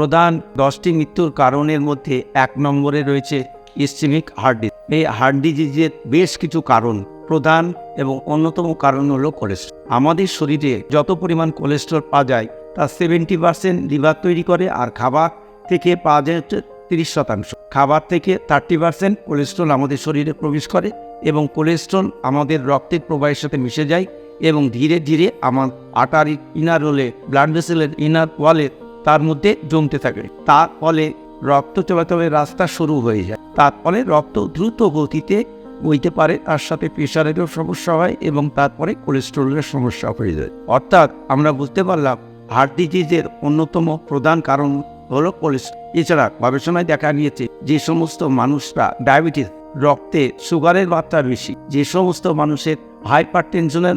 প্রধান দশটি মৃত্যুর কারণের মধ্যে এক নম্বরে রয়েছে ইসচেমিক হার্ট ডিজিজ। এই হার্ট ডিজিজের বেশ কিছু কারণ প্রধান এবং অন্যতম কারণ হলো কোলেস্ট্রল আমাদের শরীরে যত পরিমাণ কোলেস্ট্রল পাওয়া যায় তার সেভেন্টি পার্সেন্ট লিভার তৈরি করে আর খাবার থেকে পাওয়া যায় তিরিশ শতাংশ। খাবার থেকে থার্টি পার্সেন্ট কোলেস্ট্রল আমাদের শরীরে প্রবেশ করে এবং কোলেস্ট্রল আমাদের রক্তের প্রবাহের সাথে মিশে যায় এবং ধীরে ধীরে আমার আটার ইনার হলে ব্লাড ভেসেলের ইনার ওয়ালে তার মধ্যে জমতে থাকে। তার ফলে রক্ত চলাচলের রাস্তা শুরু হয়ে যায়। তার ফলে রক্ত দ্রুত গতিতে বইতে পারে, তার সাথে প্রেশারেরও সমস্যা হয় এবং তারপরে কোলেস্ট্রলের সমস্যা হয়ে যায়। অর্থাৎ আমরা বুঝতে পারলাম, হার্ট ডিজিজের অন্যতম প্রধান কারণ হলো কোলেস্ট্রল। এছাড়া গবেষণায় দেখা গিয়েছে, যে সমস্ত মানুষরা ডায়াবেটিস, রক্তে সুগারের মাত্রা বেশি, যে সমস্ত মানুষের হাইপার টেনশনের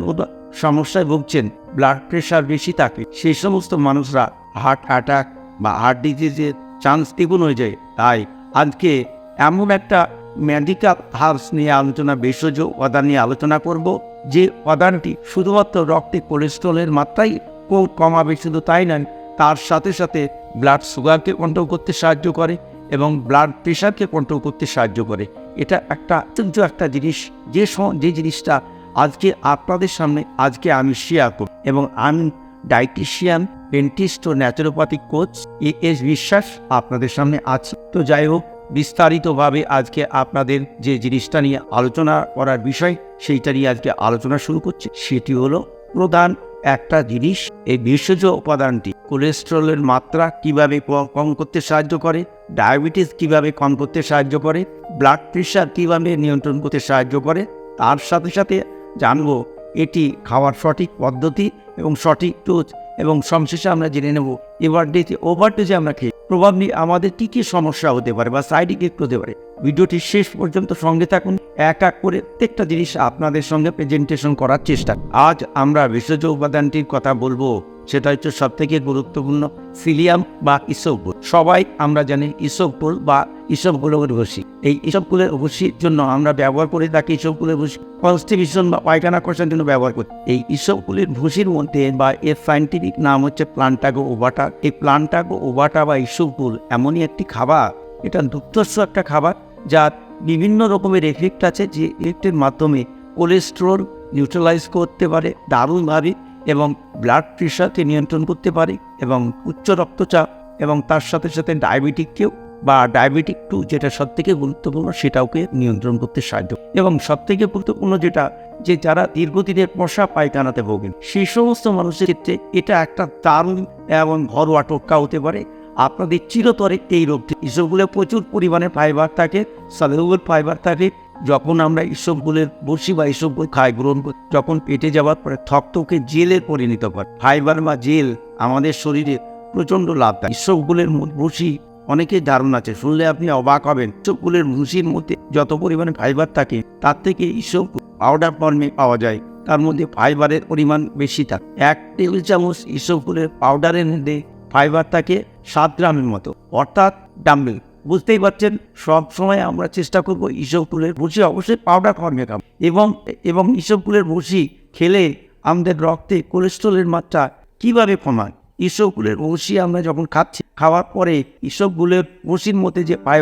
সমস্যায় ভুগছেন, ব্লাড প্রেশার বেশি থাকে সেই সমস্ত মানুষরা হার্ট অ্যাটাক বা হার্ট ডিজিজের চান্স দ্বিগুণ হয়ে যায়। তাই আজকে এমন একটা মেডিকেল হার্বস নিয়ে আলোচনা ভেষজ উপাদান নিয়ে আলোচনা করব যে উপাদানটি শুধুমাত্র রক্তে কোলেস্ট্রলের মাত্রাই কম কমাবে শুধু তাই নয়, তার সাথে সাথে ব্লাড সুগারকে কন্ট্রোল করতে সাহায্য করে এবং ব্লাড প্রেশারকে কন্ট্রোল করতে সাহায্য করে। এটা একটা অত্যন্ত একটা জিনিস, যে যে জিনিসটা আজকে আপনাদের সামনে আজকে আমি শেয়ার করব এবং আমি dietitian dentist O naturopathic coach A S Biswas আপনাদের সামনে আছে। তো যাই হোক, বিস্তারিতভাবে আজকে আপনাদের যে জিনিসটা নিয়ে আলোচনা করার বিষয়, সেইটা নিয়ে আজকে আলোচনা শুরু করছি। সেটি হলো প্রধান একটা জিনিস, এই ভেষজ উপাদানটি কোলেস্ট্রলের মাত্রা কীভাবে কম করতে সাহায্য করে ডায়াবেটিস কীভাবে কম করতে সাহায্য করে ব্লাড প্রেশার কীভাবে নিয়ন্ত্রণ করতে সাহায্য করে, তার সাথে সাথে জানব এটি খাওয়ার সঠিক পদ্ধতি এবং সঠিক ডোজ এবং সংশেষে আমরা জেনে নেব। এবার ডেতে ওভার ডোজে আমরা খেয়ে প্রভাবলি আমাদের কী কী সমস্যা হতে পারে বা সাইড ইফেক্ট হতে পারে। ভিডিওটি শেষ পর্যন্ত সঙ্গে থাকুন। এক এক করে প্রত্যেকটা জিনিস আপনাদের সঙ্গে প্রেজেন্টেশন করার চেষ্টা। আজ আমরা ভেষজ উপাদানটির কথা বলব। সেটা হচ্ছে সব থেকে গুরুত্বপূর্ণ সিলিয়াম বা ইসবগুল সবাই আমরা জানি ইসবগুল বা ইসবগুলের ভুসি এই ইসবগুলের ভুসির জন্য আমরা ব্যবহার করে থাকি ইসবগুলের ভুসি কনস্টিবিউশন বা পায়খানা কষার জন্য ব্যবহার করি। এই ইসবগুলের ভুসির মধ্যে বা এর সাইন্টিফিক নাম হচ্ছে প্লান্টাগো ওভাটা। এই প্লান্টাগো ওভাটা বা ইসবগুল এমনই একটি খাবার। এটা দুগ্ধস্ব একটা খাবার যার বিভিন্ন রকমের এফেক্ট আছে যে এফেক্টের মাধ্যমে কোলেস্ট্রল নিউট্রালাইজ করতে পারে দারুণভাবে এবং ব্লাড প্রেশারকে নিয়ন্ত্রণ করতে পারে এবং উচ্চ রক্তচাপ এবং তার সাথে সাথে ডায়াবেটিককেও বা ডায়াবেটিক টু যেটা সব থেকে গুরুত্বপূর্ণ সেটাওকে নিয়ন্ত্রণ করতে সাহায্য এবং সব থেকে গুরুত্বপূর্ণ যেটা, যে যারা দীর্ঘদিনের মশা পায়খানাতে ভোগেন, সেই সমস্ত মানুষের ক্ষেত্রে এটা একটা দারুণ এবং ঘরোয়া টোটকা হতে পারে। আপনাদের চিরতরে এই রোগটি এসবগুলো প্রচুর পরিমাণে ফাইবার থাকে সলিউবল ফাইবার থাকে। যখন আমরা এসবগুলোর বসি বা এসবগুলো খাই, গ্রহণ করি, যখন পেটে যাওয়ার পরে থকথকে জেলে পরিণত করে। ফাইবার বা জেল আমাদের শরীরে প্রচণ্ড লাভ দেয়। এসবগুলোর বসি অনেকের দারুণ আছে। শুনলে আপনি অবাক হবেন এসবগুলোর ভুসির মধ্যে যত পরিমাণে ফাইবার থাকে, তার থেকে এসব পাউডার ফর্মে পাওয়া যায়। তার মধ্যে ফাইবারের পরিমাণ বেশি থাকে। এক টেবিল চামচ ইসবগুলের পাউডারের মধ্যে ফাইবার থাকে সাত গ্রামের মতো, অর্থাৎ ডাম্বেল বুঝতেই পারছেন, সব সময় আমরা চেষ্টা করব ইসবগুলের ভুসি অবশ্যই পাউডার ফর্মে খাব। এবং এবং ইসবগুলের ভুসি খেলে আমাদের রক্তে কোলেস্ট্রলের মাত্রা কীভাবে কমায়? ইসবগুলের ভুসি আমরা যখন খাচ্ছি খাওয়ার পরে ইসবগুলের ভুসির মধ্যে যে পাই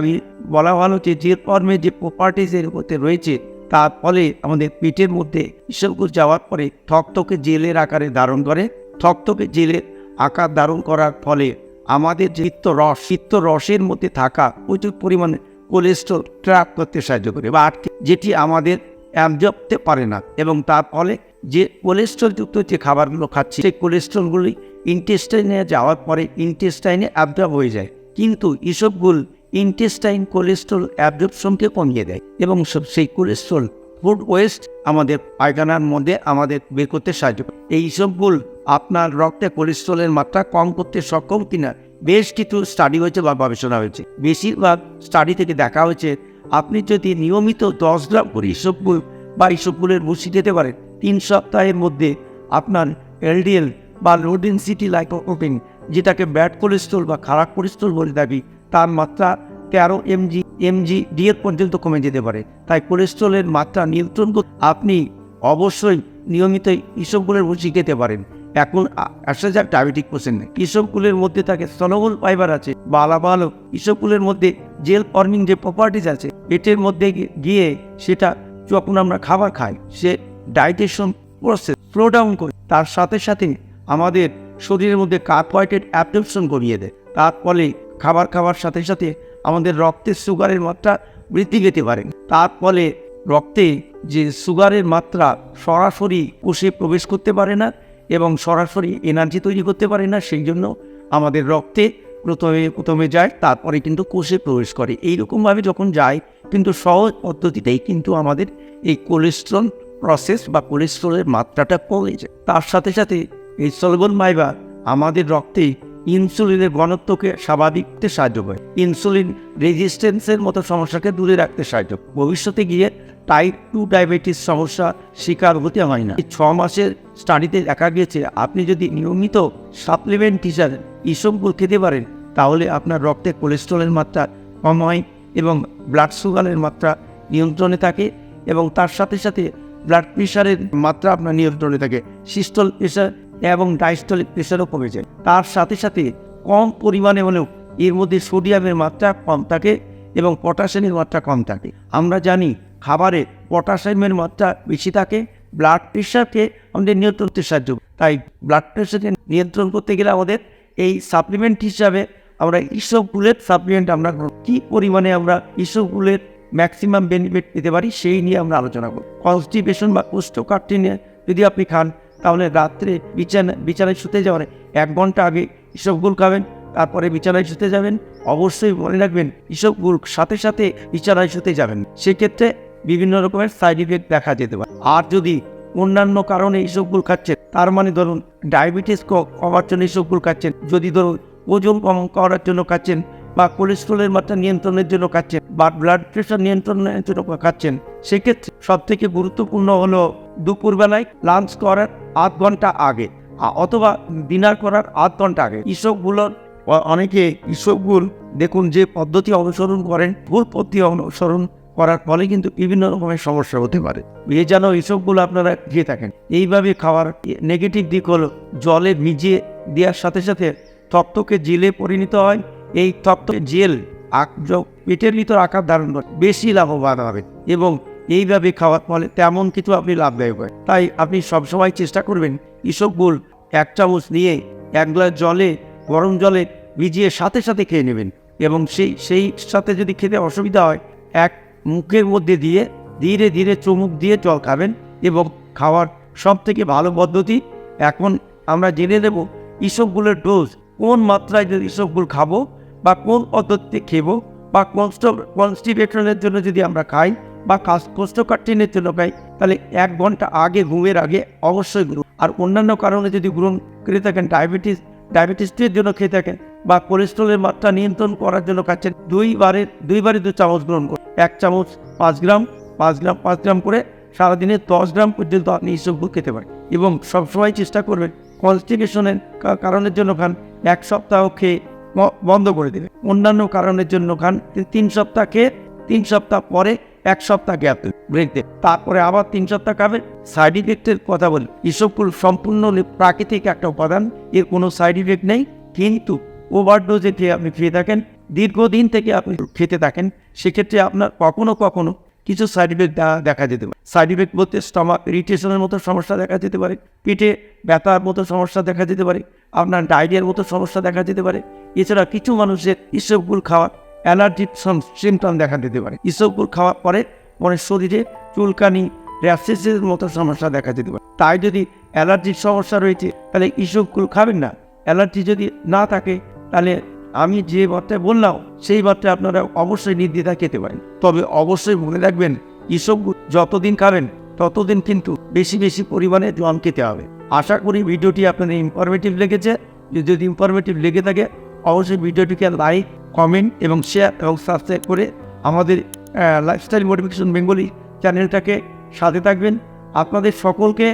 বলা ভালো যে যে ফর্মে যে প্রপার্টিস এর মধ্যে রয়েছে, তার ফলে আমাদের পেটের মধ্যে ইসবগুল যাওয়ার পরে থকথকে জেলের আকারে ধারণ করে। থকথকে জেলের আকার ধারণ করার ফলে আমাদের যে পিত্ত রস, পিত্ত রসের মধ্যে থাকা প্রচুর পরিমাণে কোলেস্ট্রল ট্র্যাপ করতে সাহায্য করে বা আটকে, যেটি আমাদের অ্যাবজর্বতে পারে না। এবং তার ফলে যে কোলেস্ট্রলযুক্ত যে খাবারগুলো খাচ্ছি, সেই কোলেস্ট্রলগুলি ইন্টেস্টাইনে যাওয়ার পরে ইন্টেস্টাইনে অ্যাবজর্ব হয়ে যায়। কিন্তু এসবগুল ইন্টেস্টাইন কোলেস্ট্রল অ্যাবজর্পশনকে কমিয়ে দেয় এবং সেই কোলেস্ট্রল ফুড ওয়েস্ট আমাদের পায়খানার মধ্যে আমাদের বের করতে সাহায্য করে। এই সবগুল আপনার রক্তে কোলেস্ট্রলের মাত্রা কম করতে সক্ষম কিনা বেশ কিছু স্টাডি হয়েছে বা গবেষণা হয়েছে। বেশিরভাগ স্টাডি থেকে দেখা হয়েছে, আপনি যদি নিয়মিত দশ গ্রাম করে ইসবগুল বা ইসবগুলের বসি খেতে পারেন, তিন সপ্তাহের মধ্যে আপনার এলডিএল বা লো ডেন্সিটি লাইকোপ্রোটিন যেটাকে ব্যাড কোলেস্ট্রল বা খারাপ কোলেস্ট্রল বলে থাকি, তার মাত্রা তেরো এমজি এমজি ডিএর পর্যন্ত কমে যেতে পারে। তাই কোলেস্ট্রলের মাত্রা নিয়ন্ত্রণ করতে আপনি অবশ্যই নিয়মিত ইসবগুলের ভুসি খেতে পারেন। এখন আসা যাক ডায়াবেটিক পেশেন্ট ইসবগুলের মধ্যে থাকে সলবল ফাইবার আছে বালা ভালো। ইসবগুলের মধ্যে জেল ফর্মিং যে প্রপার্টিজ আছে পেটের মধ্যে গিয়ে সেটা যখন আমরা খাবার খাই, সে ডাইজেশন প্রসেস স্লো ডাউন করে। তার সাথে সাথে আমাদের শরীরের মধ্যে কার্বোহাইড্রেট অ্যাবজর্পশন করিয়ে দেয়। তার ফলে খাবার খাওয়ার সাথে সাথে আমাদের রক্তের সুগারের মাত্রা বৃদ্ধি পেতে পারে। তার ফলে রক্তে যে সুগারের মাত্রা সরাসরি কোষে প্রবেশ করতে পারে না এবং সরাসরি এনার্জি তৈরি করতে পারে না, সেই জন্য আমাদের রক্তে প্রথমে প্রথমে যায়, তারপরে কিন্তু কোষে প্রবেশ করে। এইরকমভাবে যখন যায়, কিন্তু সহজ পদ্ধতিতেই কিন্তু আমাদের এই কোলেস্ট্রল প্রসেস বা কোলেস্ট্রলের মাত্রাটা কমে যায়। তার সাথে সাথে এই সলবন মাইবা আমাদের রক্তে ইনসুলিনের ঘনত্বকে স্বাভাবিকতে সাহায্য করে। ইনসুলিন রেজিস্ট্যান্সের মতো সমস্যাকে দূরে রাখতে সাহায্য। ভবিষ্যতে গিয়ে টাইপ টু ডায়াবেটিস সমস্যা শিকার হতে হয় না। এই ছ মাসের স্টাডিতে দেখা গিয়েছে, আপনি যদি নিয়মিত সাপ্লিমেন্ট হিসাবে ইসবগুল খেতে পারেন, তাহলে আপনার রক্তে কোলেস্ট্রলের মাত্রা কম হয় এবং ব্লাড সুগারের মাত্রা নিয়ন্ত্রণে থাকে এবং তার সাথে সাথে ব্লাড প্রেশারের মাত্রা আপনার নিয়ন্ত্রণে থাকে। সিস্টল প্রেশার এবং ডাইস্টলিক প্রেশারও কমে যায় তার সাথে সাথে কম পরিমাণে হলেও এর মধ্যে সোডিয়ামের মাত্রা কম থাকে এবং পটাশিয়ামের মাত্রা কম থাকে। আমরা জানি খাবারে পটাশিয়ামের মাত্রা বেশি থাকে ব্লাড প্রেশারকে আমাদের নিয়ন্ত্রণ করতে সাহায্য। তাই ব্লাড প্রেশারকে নিয়ন্ত্রণ করতে গেলে আমাদের এই সাপ্লিমেন্ট হিসাবে আমরা ইসবগুলের সাপ্লিমেন্ট আমরা কি পরিমাণে আমরা ইসবগুলের ম্যাক্সিমাম বেনিফিট পেতে পারি সেই নিয়ে আমরা আলোচনা করব। কনস্টিপেশন বা কোষ্ঠকাঠিন্যে যদি আপনি খান তাহলে রাত্রে বিছানা, বিছানায় শুতে যাওয়ার এক ঘণ্টা আগে ইসবগুল খাবেন, তারপরে বিছানায় শুতে যাবেন। অবশ্যই মনে রাখবেন ইসবগুল সাথে সাথে বিছানায় শুতে যাবেন। সেক্ষেত্রে বিভিন্ন রকমের সাইড ইফেক্ট দেখা যেতে পারে। আর যদি অন্যান্য কারণে ইসবগুল খাচ্ছেন, তার মানে ধরুন ডায়াবেটিস কমার জন্য ইসবগুল খাচ্ছেন, যদি ধরুন ওজন কম করার জন্য খাচ্ছেন বা কোলেস্ট্রলের মাত্রা নিয়ন্ত্রণের জন্য খাচ্ছেন বা ব্লাড প্রেশার নিয়ন্ত্রণের জন্য খাচ্ছেন সেক্ষেত্রে সব থেকে গুরুত্বপূর্ণ হলো দুপুরবেলায় লাঞ্চ করার আধ ঘণ্টা আগে অথবা ডিনার করার আধ ঘণ্টা আগে। ইসবগুলোর অনেকে ইসবগুল দেখুন যে পদ্ধতি অনুসরণ করেন, ভুল পদ্ধতি অনুসরণ করার ফলে কিন্তু বিভিন্ন রকমের সমস্যা হতে পারে। এ যেন এসবগুলো আপনারা খেয়ে থাকেন। এইভাবে খাওয়ার নেগেটিভ দিক হলো জলে ভিজিয়ে দেওয়ার সাথে সাথে তপ্তকে জেলে পরিণত হয় এই তপ্ত জেল পেটের ভিতর আকার ধারণ করে, বেশি লাভবান হবে এবং এইভাবে খাওয়ার ফলে তেমন কিছু আপনি লাভদায়ক হয়। তাই আপনি সবসময় চেষ্টা করবেন ইসবগুল এক চামচ নিয়ে এক গ্লাস জলে, গরম জলে ভিজিয়ে সাথে সাথে খেয়ে নেবেন এবং সেই সেই সাথে যদি খেতে অসুবিধা হয়, এক মুখের মধ্যে দিয়ে ধীরে ধীরে চুমুক দিয়ে জল খাবেন এবং খাওয়ার সব থেকে ভালো পদ্ধতি, এখন আমরা জেনে নেব ইসবগুলোর ডোজ কোন মাত্রায় যদি ইসবগুল খাব। বা কোন পদ্ধতিতে খেবো। বা কনস্ট কনস্টিপেশনের জন্য যদি আমরা খাই বা কাজ কোষ্ঠকাঠিন্যের জন্য খাই, তাহলে এক ঘণ্টা আগে ঘুমের আগে অবশ্যই গ্রহণ আর অন্যান্য কারণে যদি গ্রহণ করে থাকেন ডায়াবেটিস ডায়াবেটিসের জন্য খেয়ে থাকেন বা কোলেস্ট্রলের মাত্রা নিয়ন্ত্রণ করার জন্য খাচ্ছেন দুইবারে দুইবারে দু চামচ গ্রহণ করুন। এক চামচ পাঁচ গ্রাম পাঁচ গ্রাম পাঁচ গ্রাম করে সারাদিনে দশ গ্রাম পর্যন্ত আপনি ইসবগুল খেতে পারেন। এবং সবসময় চেষ্টা করবেন কনস্টিপেশনের কারণের জন্য খান। এক সপ্তাহ খেয়ে বন্ধ করে দেবে। অন্যান্য কারণের জন্য খান, তিন সপ্তাহ খেয়ে, তিন সপ্তাহ পরে এক সপ্তাহ গ্যাপ ব্রেক দেবে। তারপরে আবার তিন সপ্তাহ খাবেন সাইড ইফেক্টের কথা বলি। ইসবগুল সম্পূর্ণ প্রাকৃতিক একটা উপাদান। এর কোনো সাইড ইফেক্ট নেই। কিন্তু ওভারডোজে খেয়ে আপনি খেয়ে থাকেন। দীর্ঘদিন থেকে আপনি খেতে থাকেন। সেক্ষেত্রে আপনার কখনো কখনো কিছু সাইড ইফেক্ট দেখা যেতে পারে। সাইড ইফেক্ট বলতে স্টমাক ইরিটেশনের মতো সমস্যা দেখা যেতে পারে। পেটে ব্যথার মতো সমস্যা দেখা যেতে পারে। আপনার ডায়রিয়ার মতো সমস্যা দেখা যেতে পারে। এছাড়া কিছু মানুষের ইসবগুল খাওয়ার অ্যালার্জির সিমটম দেখা দিতে পারে। ইসবগুল খাওয়ার পরে মনে শরীরে চুলকানি র্যাসেসের মতো সমস্যা দেখা যেতে পারে। তাই যদি অ্যালার্জির সমস্যা রয়েছে, তাহলে ইসবগুল খাবেন না। অ্যালার্জি যদি না থাকে, তাহলে আমি যে মাত্রায় বললাম, সেই মাত্রায় আপনারা অবশ্যই নির্দ্বিধা খেতে পারেন। তবে অবশ্যই মনে রাখবেন, ইসবগুল যতদিন খাবেন, ততদিন কিন্তু বেশি বেশি পরিমাণে জল খেতে হবে। আশা করি ভিডিওটি আপনাদের ইনফরমেটিভ লেগেছে। যদি ইনফরমেটিভ লেগে থাকে অবশ্যই ভিডিওটিকে লাইক কমেন্ট এবং শেয়ার এবং সাবস্ক্রাইব করে আমাদের লাইফস্টাইল মোটিভেশন বেঙ্গলি চ্যানেলটাকে সাথে থাকবেন। আপনাদের সকলকে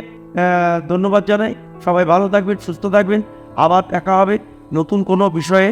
ধন্যবাদ জানাই। সবাই ভালো থাকবেন, সুস্থ থাকবেন। আবার দেখা হবে নতুন কোনো বিষয়ে।